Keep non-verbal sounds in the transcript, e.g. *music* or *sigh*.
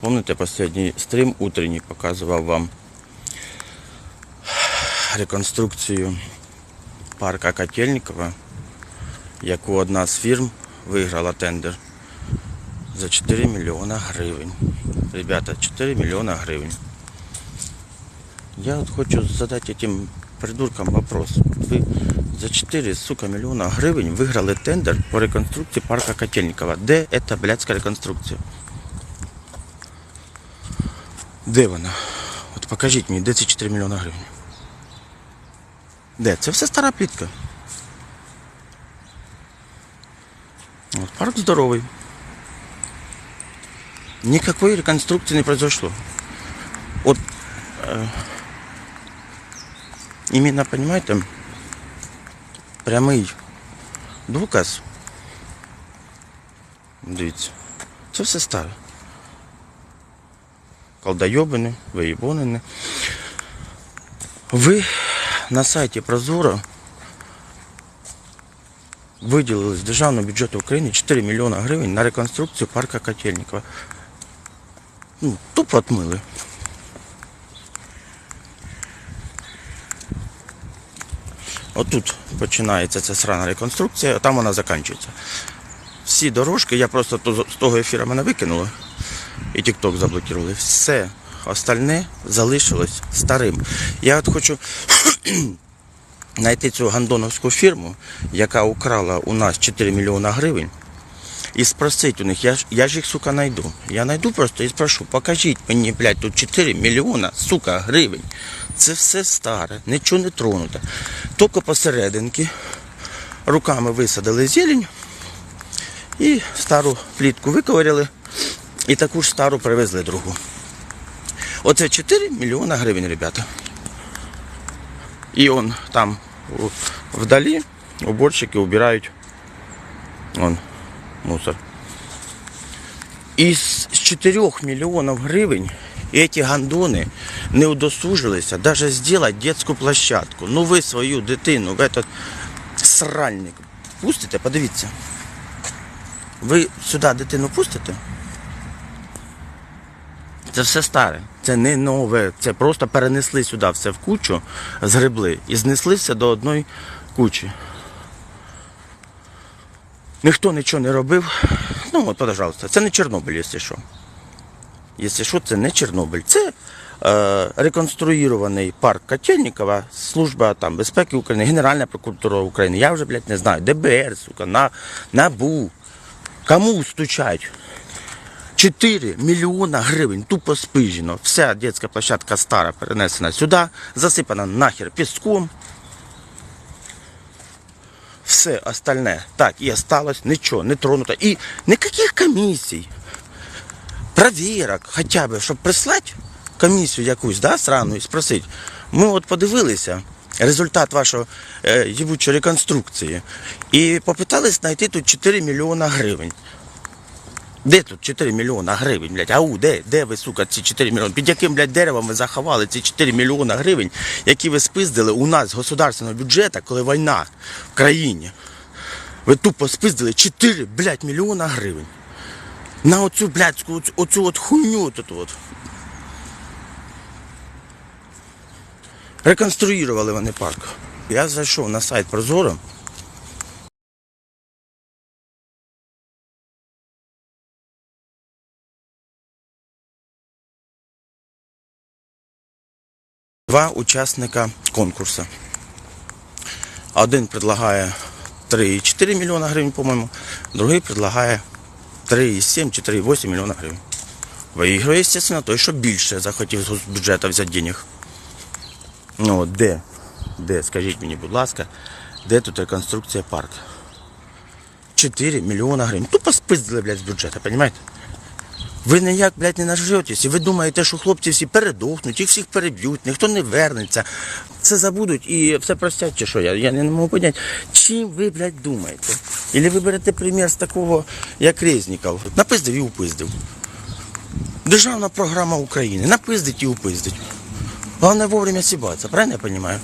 Помните, последний стрім утренній показував вам реконструкцію парка Котельникова, яку одна з фірм виграла тендер за 4 мільйона гривень. Ребята, 4 мільйона гривень. Я от хочу задати этим придуркам вопрос. Ви за 4, сука, мільйона гривень виграли тендер по реконструкції парка Котельникова. Де ця блядська реконструкція? Де вона? От покажіть мені, де ці 4 мільйони гривень? Де? Це все стара плітка. От, парк здоровий. Никакой реконструкции не произошло. Вот э, именно, понимаете, прямий доказ. Дивіться, це все старе. Колдойобини, виїбонини. Ви на сайті Прозоро виділили з державного бюджету України 4 мільйони гривень на реконструкцію парка Котельникова. Ну, тупо отмили. Отут починається ця срана реконструкція, а там вона закінчується. Всі дорожки, я просто з того ефіру мене викинули і TikTok заблокували. Все остальне залишилось старим. Я от хочу *clears throat* знайти цю гандоновську фірму, яка украла у нас 4 мільйона гривень, і спросити у них, я ж, я ж їх, сука, найду. Я найду просто і спрошу, покажіть мені, блядь, тут 4 мільйона, сука, гривень. Це все старе, нічого не тронуте. Тільки посерединки руками висадили зелень і стару плітку виковиряли, і таку ж стару привезли другу. Оце 4 мільйона гривень, ребята. І он там вдалі уборщики убирають он, мусор. Із 4 мільйонів гривень эти гандони не удосужилися навіть зробити дитячу площадку. Ну ви свою дитину в этот сральник пустите, подивіться. Ви сюди дитину пустите? Це все старе. Це не нове. Це просто перенесли сюди все в кучу, згребли і знесли все до одної кучі. Ніхто нічого не робив. Ну от, пожалуйста, це не Чорнобиль, якщо що. Якщо що, це не Чорнобиль. Це е, реконструйований парк Котельникова, служба там, безпеки України, Генеральна прокуратура України. Я вже, блядь, не знаю. ДБР, сука, на, НАБУ. Кому стучать? 4 мільйона гривень тупо спижено. Вся дитяча площадка стара перенесена сюди, засипана нахер піском. Все остальне так і осталось, нічого не тронуто. І ніяких комісій, провірок, хоча б, щоб прислати комісію якусь, да, срану, і спросити. Ми от подивилися результат вашої е, їбучої реконструкції і попитались знайти тут 4 мільйона гривень. Де тут 4 мільйона гривень, блядь? Ау, де? Де ви, сука, ці 4 мільйони? Під яким, блядь, деревом ви заховали ці 4 мільйона гривень, які ви спиздили у нас з государственного бюджету, коли війна в країні? Ви тупо спиздили 4, блядь, мільйона гривень. На оцю, блядську, оцю, оцю от хуйню тут от. Реконструювали вони парк. Я зайшов на сайт Прозоро. Два учасника конкурсу. Один предлагає 3,4 мільйона гривень, по-моєму, другий предлагає 3,7 чи 3,8 мільйона гривень. Виіграє, звісно, той, що більше захотів з бюджету взяти денег. Ну, де? Де? Скажіть мені, будь ласка, де тут реконструкція парку? 4 мільйона гривень. Тупо спиздили, блядь, з бюджету, розумієте? Ви ніяк, блядь, не нажретесь, і ви думаєте, що хлопці всі передохнуть, їх всіх переб'ють, ніхто не вернеться. Це забудуть і все простять, чи що? Я, я не можу поняти, чим ви, блядь, думаєте? Ілі ви берете примір з такого, як Резніков. Напиздив і упиздив. Державна програма України. Напиздить і упиздить. Головне вовремя сібатися, правильно я розумію?